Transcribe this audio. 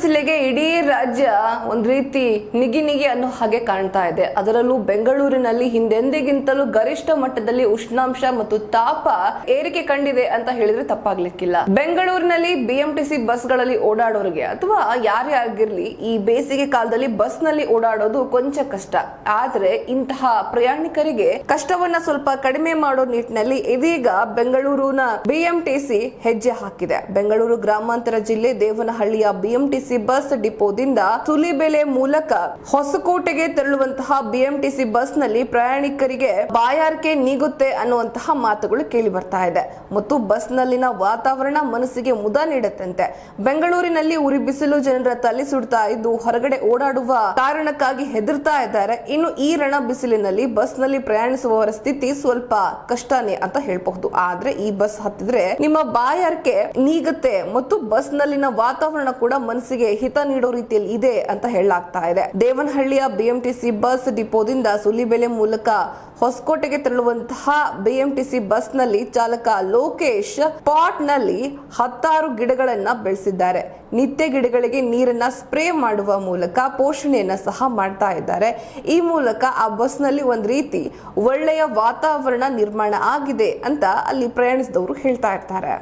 ബസ്സിലേക്ക് D ರಾಜ್ಯ ಒಂದ್ ರೀತಿ ನಿಗಿ ನಿಗಿ ಅನ್ನೋ ಹಾಗೆ ಕಾಣ್ತಾ ಇದೆ. ಅದರಲ್ಲೂ ಬೆಂಗಳೂರಿನಲ್ಲಿ ಹಿಂದೆಂದಿಗಿಂತಲೂ ಗರಿಷ್ಠ ಮಟ್ಟದಲ್ಲಿ ಉಷ್ಣಾಂಶ ಮತ್ತು ತಾಪ ಏರಿಕೆ ಕಂಡಿದೆ ಅಂತ ಹೇಳಿದ್ರೆ ತಪ್ಪಾಗ್ಲಿಕ್ಕಿಲ್ಲ. ಬೆಂಗಳೂರಿನಲ್ಲಿ ಬಿಎಂಟಿಸಿ ಬಸ್ಗಳಲ್ಲಿ ಓಡಾಡೋರಿಗೆ ಅಥವಾ ಯಾರೇ ಆಗಿರ್ಲಿ ಈ ಬೇಸಿಗೆ ಕಾಲದಲ್ಲಿ ಬಸ್ನಲ್ಲಿ ಓಡಾಡೋದು ಕೊಂಚ ಕಷ್ಟ. ಆದ್ರೆ ಇಂತಹ ಪ್ರಯಾಣಿಕರಿಗೆ ಕಷ್ಟವನ್ನ ಸ್ವಲ್ಪ ಕಡಿಮೆ ಮಾಡೋ ನಿಟ್ಟಿನಲ್ಲಿ ಇದೀಗ ಬೆಂಗಳೂರಿನ ಬಿಎಂಟಿಸಿ ಹೆಜ್ಜೆ ಹಾಕಿದೆ. ಬೆಂಗಳೂರು ಗ್ರಾಮಾಂತರ ಜಿಲ್ಲೆ ದೇವನಹಳ್ಳಿಯ ಬಿಎಂಟಿಸಿ ಬಸ್ ಡಿಪೋದಿಂದ ಸುಲಿಬೆಲೆ ಮೂಲಕ ಹೊಸಕೋಟೆಗೆ ತೆರಳುವಂತಹ ಬಿಎಂಟಿಸಿ ಬಸ್ನಲ್ಲಿ ಪ್ರಯಾಣಿಕರಿಗೆ ಬಾಯಾರಿಕೆ ನೀಗುತ್ತೆ ಅನ್ನುವಂತಹ ಮಾತುಗಳು ಕೇಳಿ ಬರ್ತಾ ಇದೆ. ಮತ್ತು ಬಸ್ ನಲ್ಲಿನ ವಾತಾವರಣ ಮನಸ್ಸಿಗೆ ಮುದ ನೀಡುತ್ತಂತೆ. ಬೆಂಗಳೂರಿನಲ್ಲಿ ಉರಿ ಬಿಸಿಲು ಜನರ ತಲೆ ಸುಡ್ತಾ ಇದ್ದು ಹೊರಗಡೆ ಓಡಾಡುವ ಕಾರಣಕ್ಕಾಗಿ ಹೆದರ್ತಾ ಇದ್ದಾರೆ. ಇನ್ನು ಈ ರಣ ಬಿಸಿಲಿನಲ್ಲಿ ಬಸ್ನಲ್ಲಿ ಪ್ರಯಾಣಿಸುವವರ ಸ್ಥಿತಿ ಸ್ವಲ್ಪ ಕಷ್ಟನೇ ಅಂತ ಹೇಳಬಹುದು. ಆದ್ರೆ ಈ ಬಸ್ ಹತ್ತಿದ್ರೆ ನಿಮ್ಮ ಬಾಯಾರಿಕೆ ನೀಗುತ್ತೆ ಮತ್ತು ಬಸ್ ನಲ್ಲಿನ ವಾತಾವರಣ ಕೂಡ ಮನಸ್ಸಿಗೆ ಹಿತ ನೀಡೋ ರೀತಿಯಲ್ಲಿ ಇದೆ ಅಂತ ಹೇಳಲಾಗ್ತಾ ಇದೆ. ದೇವನಹಳ್ಳಿಯ ಬಿಎಂಟಿಸಿ ಬಸ್ ಡಿಪೋದಿಂದ ಸುಲಿಬೆಲೆ ಮೂಲಕ ಹೊಸಕೋಟೆಗೆ ತೆರಳುವಂತಹ ಬಿಎಂಟಿಸಿ ಬಸ್ನಲ್ಲಿ ಚಾಲಕ ಲೋಕೇಶ್ ಪಾಟ್ನಲ್ಲಿ ಹತ್ತಾರು ಗಿಡಗಳನ್ನ ಬೆಳೆಸಿದ್ದಾರೆ. ನಿತ್ಯ ಗಿಡಗಳಿಗೆ ನೀರನ್ನ ಸ್ಪ್ರೇ ಮಾಡುವ ಮೂಲಕ ಪೋಷಣೆಯನ್ನ ಸಹ ಮಾಡ್ತಾ ಇದ್ದಾರೆ. ಈ ಮೂಲಕ ಆ ಬಸ್ನಲ್ಲಿ ಒಂದ್ ರೀತಿ ಒಳ್ಳೆಯ ವಾತಾವರಣ ನಿರ್ಮಾಣ ಆಗಿದೆ ಅಂತ ಅಲ್ಲಿ ಪ್ರಯಾಣಿಸಿದವರು ಹೇಳ್ತಾ ಇರ್ತಾರೆ.